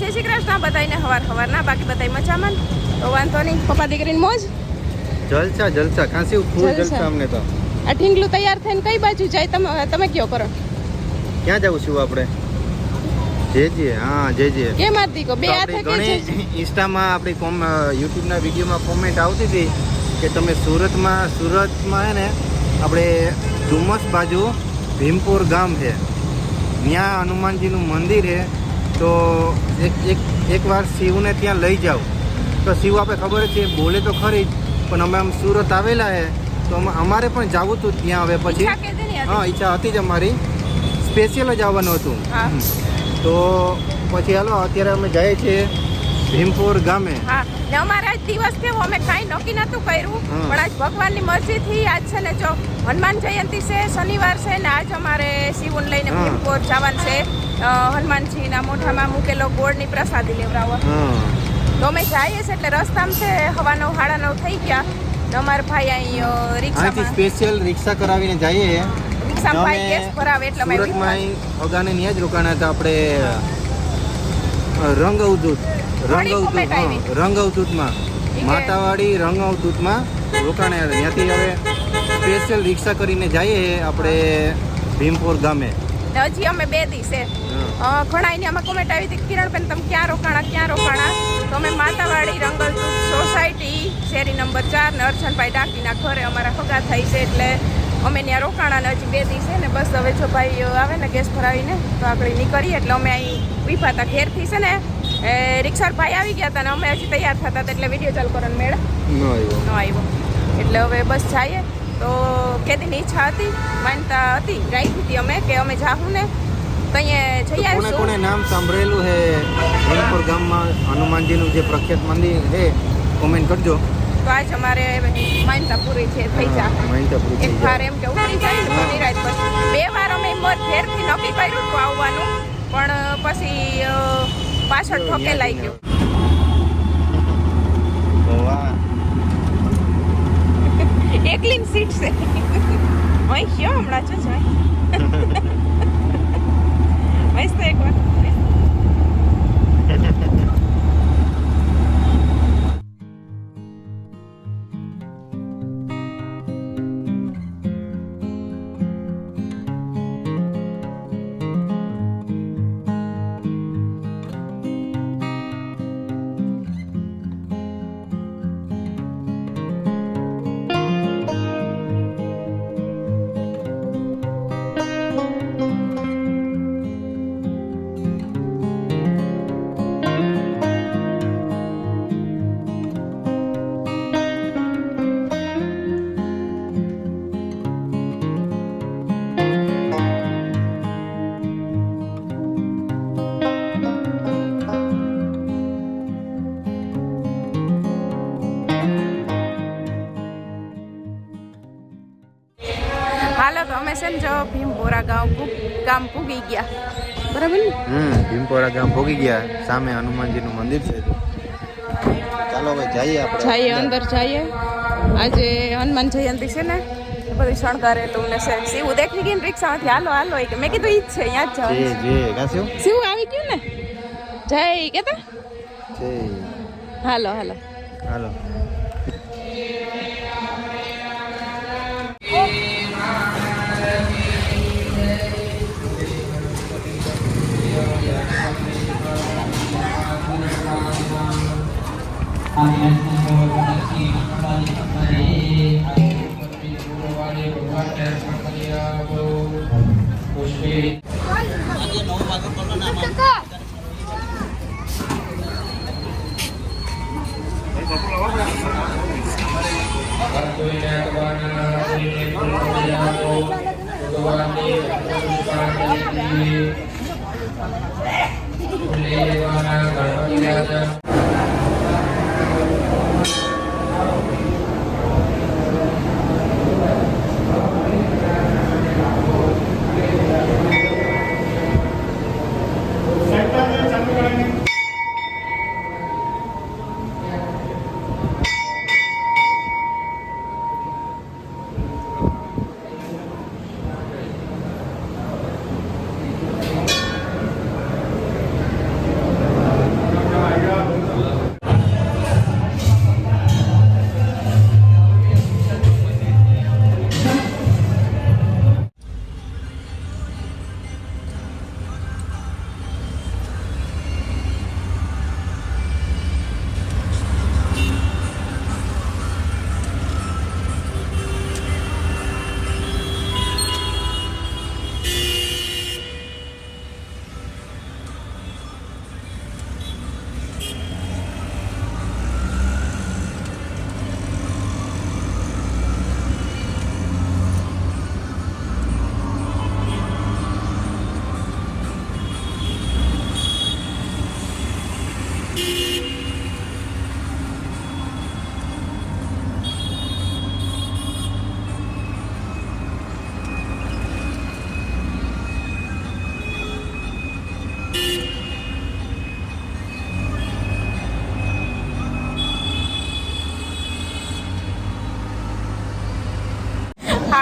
જય શ્રી કૃષ્ણ. બધાને હવાર હવાર ના બાકી બધાય મજામાં? તો વાંધો નહીં. પપ્પા દીકરીને મોજ? જલસા જલસા. કાંસી ફૂલ જલસા. અમને તો. આ ઢીંગલું તૈયાર થઈને કઈ બાજુ જાય? તમે તમે કયો કરો? ક્યાં જવું છું આપણે? જેજે હા જેજે કે માર દીકો બે હાથે કે છે ઇન્સ્ટામાં આપણી કોમ યુટ્યુબના વિડીયોમાં કોમેન્ટ આવતી હતી કે તમે સુરતમાં સુરતમાં હે ને આપણે ડુમસ બાજુ ભીમપુર ગામ છે. ત્યાં હનુમાનજીનું મંદિર છે. તો એક એક એકવાર શિવને ત્યાં લઈ જાઓ. તો શિવ આપણે ખબર છે બોલે તો ખરી જ પણ અમે આમ સુરત આવેલા છે તો અમે- અમારે પણ જવું હતું ત્યાં હવે પછી? હા ઈચ્છા હતી જ અમારી. સ્પેશિયલ જ આવવાનું હતું. તો પછી હાલો અત્યારે અમે જઈએ છીએ. ભીમપુર ગામે. હા ને અમારે આજ દિવસ કેવો અમે કાંઈ નક્કી નતું કર્યું પણ આજ ભગવાનની મરજીથી આજ છે ને જો હનુમાન જયંતિ છે શનિવાર છે ને આજ અમારે શિવન લઈને ભીમપુર જવાનું છે. હનુમાનજીના મોઢામાં મૂકેલો ગોળની પ્રસાદી લેવડાવવા તો અમે જઈએ છીએ એટલે રસ્તામાં છે હવા નવ સાડા નવ થઈ ગયા. અમારા ભાઈ અહીં રિક્ષા સ્પેશિયલ રિક્ષા કરાવીને જઈએ. રિક્ષામાં ભાઈ ગેસ ભરાવે એટલે અમે સુરતમાં અગાને ત્યાં રોકાણા હતા આપણે રંગ અવધૂત રંગ અવધૂત. રંગ અવધૂતમાં. માતાવાડી રંગ અવધૂતમાં રોકાણે ત્યાંથી હવે સ્પેશિયલ રિક્ષા કરીને જઈએ આપણે ભીમપુર ગામે. હજી અમે બે દી છે. હા. અ, ઘણા એની અમે કોમેન્ટ આવી હતી કિરણબેન તમે ક્યાં રોકાણા ક્યાં રોકાણા? તો અમે માતાવાડી રંગલપુર સોસાયટી શેરી નંબર ચાર ને અર્જનભાઈ ડાકીના ઘરે અમારા ફગા થઈ છે એટલે અમે ત્યાં રોકાણા ને હજી બે દિવસે છે ને બસ હવે જો ભાઈ આવે ને ગેસ ભરાવીને તો આગળ નીકળીએ. એટલે અમે અહીં ઊભા હતા ઘેરથી છે ને એ રિક્ષા ભાઈ આવી ગયા હતા ને અમે હજી તૈયાર થતા હતા એટલે વીડિયો ચાલુ કરો મેળ ન આવ્યો. એટલે હવે બસ જઈએ. તો કેદીની ઈચ્છા હતી માનતા હતી રાખી હતી અમે કે અમે જાહું ને કોને કોને નામ સાંભળેલું છે? ગામમાં હનુમાનજીનું જે પ્રખ્યાત મંદિર છે કોમેન્ટ કરજો. તો આજ અમારે માનતા પૂરી છે થઈ જા એક વાર એમ કે ઉતરી જાય ને તો. નિરાશ પછી. બે વાર અમે મત ફેરથી નક્કી કર્યું હતું આવવાનું પણ પછી પાછળ ઠોકેલાઈ ગયું. એકલી સીટ છે. અહીં કયો હમણાં છો જાય? ગામ પૂગી ગયા. બરાબર ને? હમ ભીમપોરા ગામ ભોગી ગયા. સામે હનુમાનજીનું મંદિર છે. ચાલો હવે જઈએ આપણે. જઈએ અંદર જઈએ. આજે હનુમાન જયંતિ છે ને. બધું શણગારેલું ને છે. શિવ દેખી ગઈ ને રિક્ષામાંથી હાલો હાલો. કે મેં કીધું ઈ જ છે અહીંયા જ જવાનું જે શિવ આવી ગયું ને? જય કેતા? જય. હાલો હાલો. હાલો. पुष्पे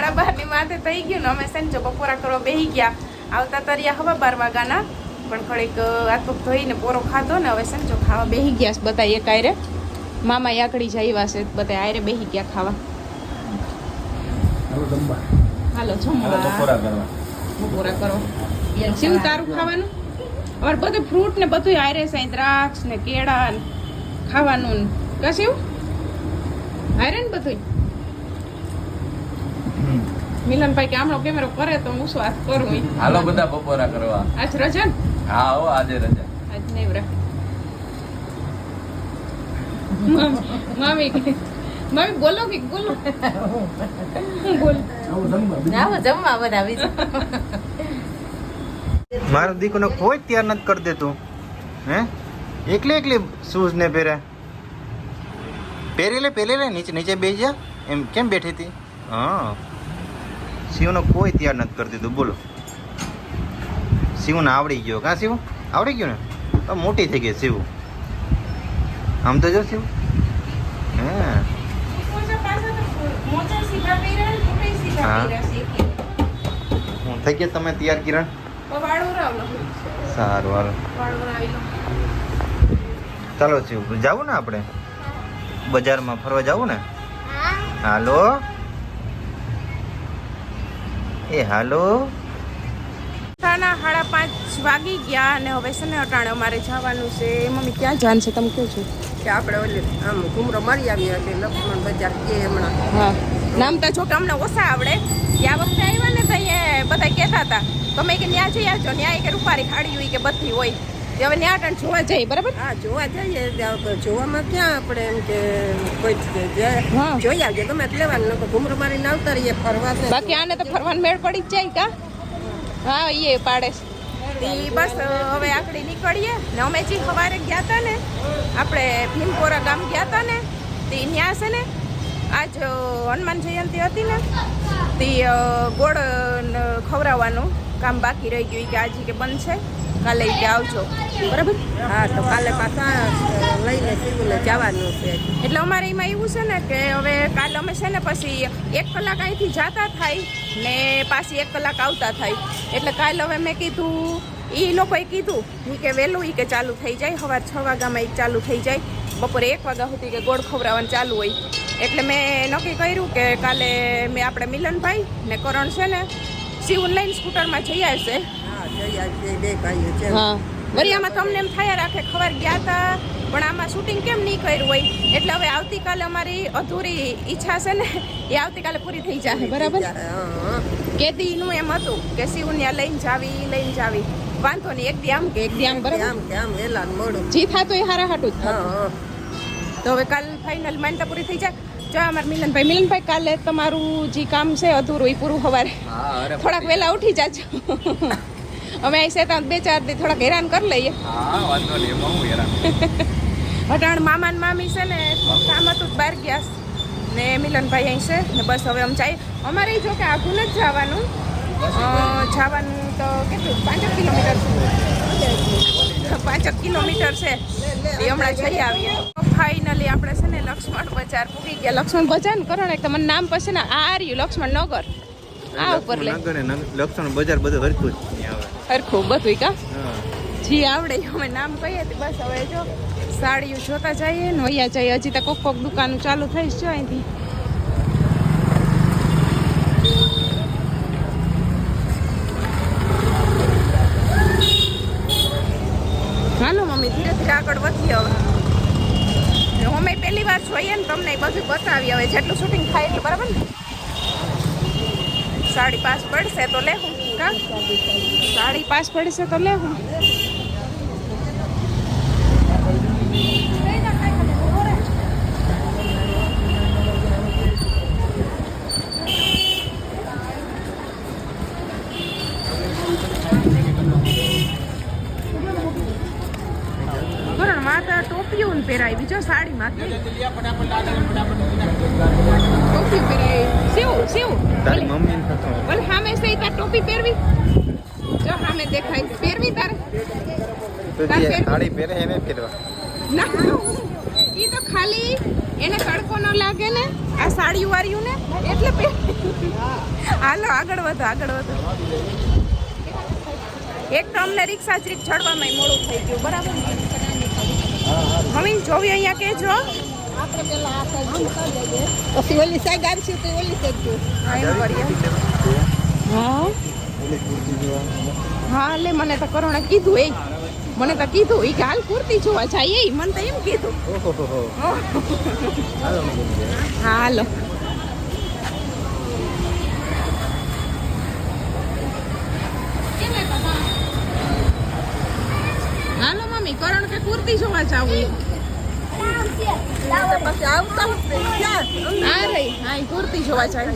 સાડા બારની માથે થઈ ગયું ને અમે છે ને જો બપોરા કરવા બેસી ગયા. આવતા તરિયા હવા બાર વાગ્યાના પણ ઘડીક હાથ ધોઈને પોરો ખાધો ને હવે છે ને જો ખાવા બેસી ગયા છે બધા એક આયરે મામા યાકડી જાય છે બધા આયરે બેસી ગયા ખાવા. હાલો જમવા. બપોરા કરો શું તારું ખાવાનું? અમારે બધું ફ્રૂટ ને બધું આયરે છે દ્રાક્ષ ને કેળા ને ખાવાનું ને. કશું આયરે ને બધું મિલનભાઈ કે આમનો કેમેરો કરે તો હું શું વાત કરું હાલો બધા બપોરા કરવા. આજ રજા ને હા હો આજે રજા. આજ મમ- મમ્મી મમ્મી બોલો કે બોલો. હું બોલ? આવો જમવા બધા બીજું મારો દીકરો કોઈ તૈયાર નથી કરી દેતું. હે? એકલી એકલી શૂઝ ને પહેરે. પહેરી લે પહેરી લે નીચે નીચે બેસી જા. એમ કેમ બેઠી હતી? હા. શિવનો કોઈ તૈયાર નથી કરી દીધું બોલો. શિવને આવડી ગયો. કાં શિવ? આવડી ગયો ને? તો મોટી થઈ ગઈ શિવ. આમ તો જો શિવ. હે. હા. થઈ ગયા તમે તૈયાર કિરણ? સારું હાલો. ચાલો શિવ જવું ને આપણે? બજારમાં ફરવા જાવું ને? હાલો. એ હાલો. સાના સાડા પાંચ વાગી ગયા અને હવે છે ને અટાણે અમારે જવાનું છે. મમ્મી ક્યાં જાન છે? તમે કહો છો. કે આપણે ઓલી આમ ઘૂમરો મારી આવીએ એટલે લક્ષ્મણ બજાર કે હમણાં. હા. નામ તો જો કે અમને ઓછા આવડે. ગયા વખતે આવ્યા ને તો અહીંયા બધા કહેતા હતા. તમે કે ત્યાં જઈ આવજો ત્યાં કે રૂપારી ખાડી હોય કે બધી હોય. તે હવે ત્યાં અટાણે જોવા જઈએ બરાબર? હા જોવા જઈએ. જોવામાં ક્યાં આપણે એમ કે કોઈ જોઈ આવજે ગમે લેવાનું લોકો ઘૂમરો મારીને આવતા રહીએ ફરવા બાકી આને તો ફરવાનું મેળ પડી જ જાય કા? હા એ પાડે. છે બસ હવે આકડી નીકળીએ ને અમે જે સવારે ગયા હતા ને આપણે ભીમપોરા ગામ ગયા હતા ને તે ત્યાં છે ને આજ હનુમાન જયંતિ હતી ને તે ગોળ ખવડાવવાનું કામ બાકી રહી ગયું કે આજે કે બંધ છે. કાલે કે આવજો. બરાબર? હા, તો કાલે પાછા લઈને શિવને જવાનું છે. એટલે અમારે એમાં એવું છે ને કે હવે કાલે અમે છે ને પછી એક કલાક અહીંથી જતા થાય ને પાછી એક કલાક આવતા થાય. એટલે કાલે હવે મેં કીધું એ લોકોએ કીધું, ઈ કે વહેલું એ કે ચાલુ થઈ જાય. સવાર છ વાગ્યામાં એક ચાલુ થઈ જાય. બપોરે એક વાગ્યા સુધી કે ગોળ ખવડાવવાનું ચાલુ હોય. એટલે મેં નક્કી કર્યું કે કાલે મેં આપણે મિલનભાઈ ને કરણ છે ને શિવ લઈને સ્કૂટરમાં જઈ આવશે. હા. વળી આમાં તમને એમ થયા રાખે ખબર ગયા હતા પણ આમાં શૂટિંગ કેમ નહીં કર્યું હોય? એટલે હવે આવતીકાલે અમારી અધૂરી ઈચ્છા છે ને એ આવતીકાલે પૂરી થઈ જશે બરાબર. કેદીનું એમ હતું કે શિવન્યા લઈને જાવી લઈને જાવી. વાંધો નહીં એક દી આમ. કે એક દી આમ બરાબર જી થતું એ હારા હાટું જ હા તો હવે કાલ ફાઇનલ માન્યતા પૂરી થઈ જાય. જો અમાર મિલનભાઈ મિલનભાઈ કાલે તમારું જે કામ છે અધૂરું એ પૂરું સવારે થોડાક વહેલા ઉઠી જાજો. અમે અહીં શેતાન બે ચાર દી થોડાક હેરાન કરી લઈએ. હા વાંધો નહીં એમાં હું હેરાન અટાણ મામા ને મામી છે ને કામ હતું બાર બહાર ગયા ને મિલનભાઈ અહીં છે ને બસ હવે અમે જાય અમારે જો કે આઘું જ જવાનું. અ, જવાનું તો કેટલું? પાંચક કિલોમીટર પાંચ પાંચક કિલોમીટર છે. એ હમણાં જઈ આવીએ. ફાઇનલી આપણે છે ને લક્ષ્મણ બજાર પૂકી ગયા. લક્ષ્મણ બજાર ને કરો ને એક તમને નામ પછી ને આ રહ્યું લક્ષ્મણ નગર. આ ઉપર લે. નગર ને નગ- લક્ષણ બજાર બધું હરખું આવે બધું કા જી આવડે અમે નામ કહીએ તો બસ હવે જો સાડીઓ જોતા જઈએ ને વૈયા જઈએ. હજી તો કોક કોક દુકાનો ચાલુ થઈ છે અહીંથી. હાલો મમ્મી ધીરે ધીરે આગળ વધીએ હવે. અમે પહેલી વાર જોઈએ ને તમને બધું બતાવીએ હવે. જેટલું શૂટિંગ થાય એટલું બરાબર ને? સાડી પાસ પડશે તો લેવું કા સાડી પાસ પડશે તો લે હું? માતા ટોપીઓ પહેરાય બીજો સાડી માથે ટોપી પહેરી શિવ શિવ તારી મમ્મી સહી તાર ટોપી પહેરવી? જો સામે દેખાય પહેરવી તારે. તો જે સાડી પહેરે એને પહેરવા. ના ઈ તો ખાલી એને તડકો ન લાગે ને આ સાડી વાળ્યું ને એટલે પે હાલો આગળ વધો આગળ વધો. એક તો અમને રિક્ષા ચરીક ચડવામાં મોડું થઈ ગયું બરાબર? મમ્મી જોવી અહીંયા કેજો પછી ઓલી સાઈડ આવશે તો ઓલી સાઈડ જો હા એમ કરીએ. હા? હા, લે, મને તો કરોણે કીધું એ. મને તો કીધું એ હાલ કુર્તી જોવા જાય એ. મને તો એમ કીધું. હાલો. હાલો, મમ્મી, કરણ કે કુર્તી જોવા જાવું પછી આવતા હા રહી હા કુર્તી જોવા જાય.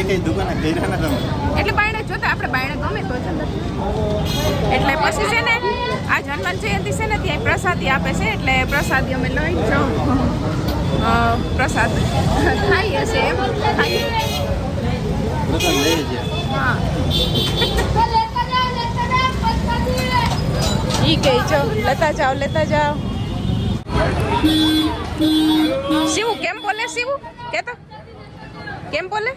તે કઈ દુકાને ના તમે એટલે બાયણે જોતા આપણે બાયણે ગમે તો જ. એટલે પછી છે ને આ હનુમાન જયંતિ છે ને ત્યાં પ્રસાદી આપે છે એટલે પ્રસાદી અમે લઈ જાઉં. પ્રસાદ ખાઈએ છે એમ. ખાઈએ હા. ઈ કે જો લેતા જાઓ લેતા જાઓ. શિવું કેમ બોલે શિવ? કેતો? કેમ બોલે?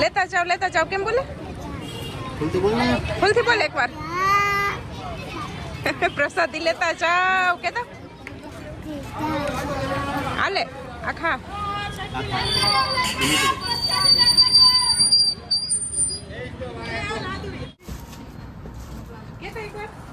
લેતા જાઓ લેતા જાઓ. કેમ બોલે? ફૂલથી બોલ? ફૂલથી બોલે એકવાર. પ્રસાદી લેતા જાઓ કે તો હાલે આખા કે તો એકવારમાં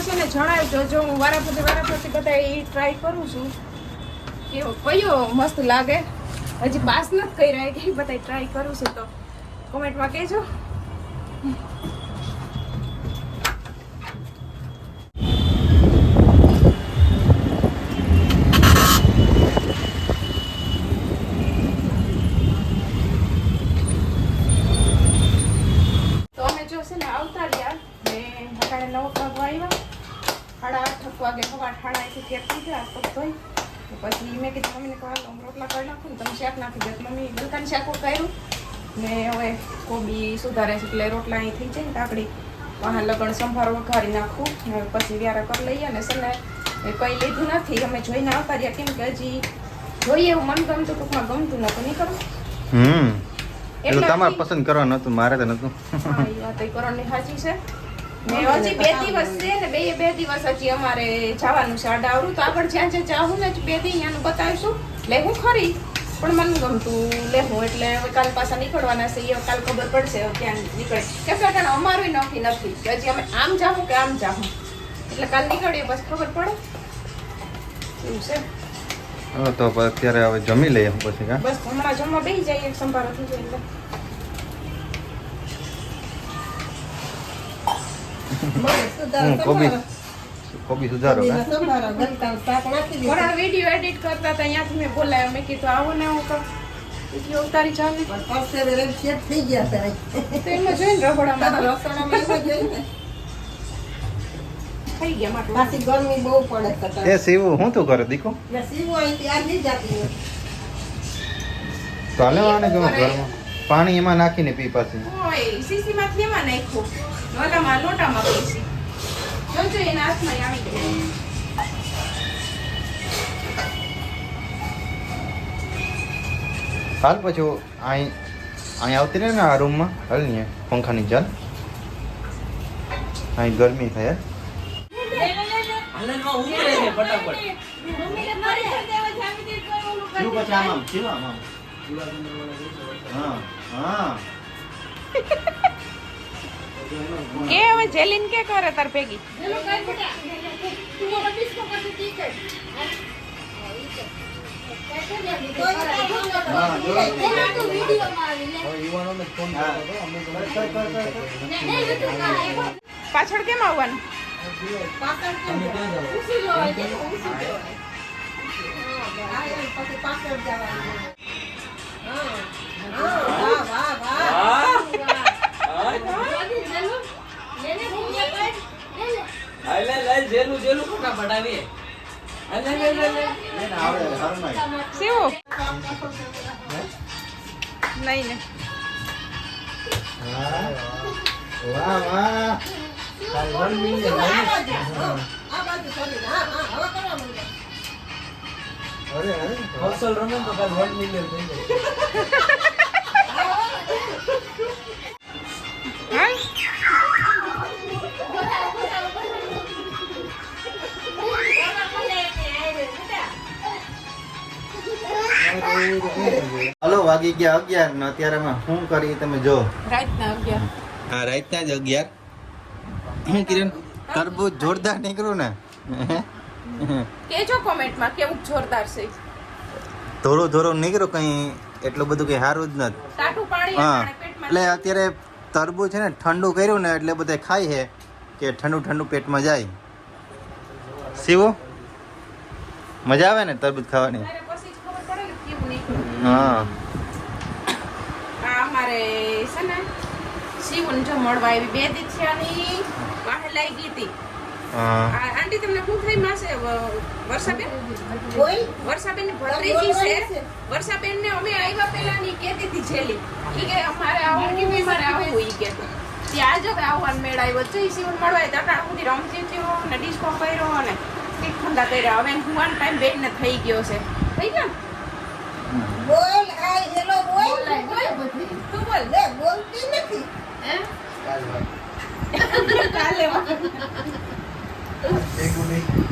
છે ને જણાવજો જો હું વારાફરતી વારાફરતી બધા એ ટ્રાય કરું છું કેવો કયો મસ્ત લાગે. હજી પાસ નથી કર્યા કે બધા ટ્રાય કરું છું તો કોમેન્ટમાં કહેજો તો અમે જો છે ને આવતા રહ્યા ને સવારે નવ વાગવા આવ્યા સાડા આઠ વાગે સવાર સાડા આઠથી કેપ થઈ ગયા પગ ધોઈ તો પછી મેં કીધું મમ્મીને કહો હાલો હું રોટલા કરી નાખું ને તમે શાક નાખી દે. મમ્મી ગલકાનું શાક કર્યું? ને હવે કોબી સુધારે છે એટલે રોટલા અહીં થઈ જાય ને કાકડી. વાહન લગણ સંભારો વઘારી નાખું. ને પછી વ્યારા કરી લઈએ અને ને એ કંઈ લીધું નથી. અમે જોઈને આવતા રહ્યા કેમ કે હજી જોઈએ એવું મન ગમતું ટૂંકમાં ગમતું નતું નહીં ખરું હમ. એટલે તમારે પસંદ કરવાનું હતું મારે તો નતું હા, એ વાત ઈ કરણની સાચી છે. હજી બે દિવસ છે ને બે બે દિવસ હજી અમારે જવાનું છે અડાવરું તો આગળ જ્યાં જ્યાં જાવું ને બે દી ત્યાંનું બતાવીશું. લેવું ખરી પણ મને ગમતું? લેવું એટલે હવે કાલ પાછા નીકળવાના છે એ કાલ ખબર પડશે ક્યાં નીકળે. કેમ કે અમારું નક્કી નથી કે હજી અમે આમ જાવું કે આમ જાવું એટલે કાલ નીકળીએ બસ ખબર પડે. એવું છે. તો અત્યારે હવે જમી લઈએ પછી બસ હમણાં જમવા બેસી જઈએ સંભારો થઈ જાય એટલે મને સુધારો હું કોબી. કોબી સુધારો. થોડા વીડિયો એડિટ કરતા હતા અહીંયાથી મેં બોલાયો મેં કીધું આવો ને હું કહું ઉતારી ચાલે. થઈ ગયા. તો એમાં જોઈને રગોડામાં રસોડામાં ને. પાછી ગરમી બહુ પડે એ સીવું હું તું કરે દીકો સીવું અહીંથી આવી જાતી. તો ઘરમાં? પાણી એમાં નાખીને પી પાછી. ઓય સીસીમાંથી એમાં નાખ્યું. લોટામાં લોટામાં પીસી જોજો એના હાથમાં આવી ગઈ હાલ પછી અહીં અહીં આવતી રહે ને આ રૂમમાં? હાલ ને પંખાની ચાલ અહીં ગરમી થાય. શું પછી આમાં? શું આમ? હા હા. કે હવે જેલીન કે કરે તાર ભેગી? પાછળ કેમ આવવાનું? પાછળ નહીં ને વાહ વાહ આ બાજુ. આ બાજુ હા, હા, હવે કરવા માંડો. અરે હોસ્ટેલ રમે તો કાલ વન મિલિયન થઈ જાય. હલો વાગી ગયા અગિયાર ને અત્યારે અમે શું કરી તમે જો? રાતના અગિયાર. હા રાતના જ અગિયાર. હું કિરણ તરબૂચ જોરદાર નીકળ્યું ને. કેજો કોમેન્ટમાં કેવું જોરદાર છે. ધોરો ધોરો નીકળો કઈ એટલું બધું કઈ સારું જ નથી. ટાટું પાણી હા એટલે અત્યારે તરબૂચ છે ને ઠંડુ કર્યું ને એટલે બધા ખાય છે કે ઠંડુ ઠંડુ પેટમાં જાય. શિવો? મજા આવે ને તરબૂચ ખાવાની? હા. અમારે છે ને શિવન જો મળવા આવી. બે દી છે અને વાહે લઈ હતી. આંટી તમને શું થઈ માસે? વર્ષાબેન? કોઈ? વર્ષાબેનની ભત્રીજી છે. વર્ષાબેન ને અમે આવ્યા પેલા ની કેતી હતી છેલી ઈ કે અમારે આવું કે મારે આવું ઈ કે ત્યાં જો કે આવવાનું મેળ આવ્યો છે ઈ સીવન મળવા હતા સુધી રમતી થયો ને ડિસ્કો કર્યો અને ટીક ઠંડા કર્યા. હવે હુવાનો ટાઈમ બેન ને થઈ ગયો છે. થઈ ગયો બોલ, હાય, હેલો, બોલ. તું બોલ. લે, બોલતી નથી. કાલે એક મિનિટ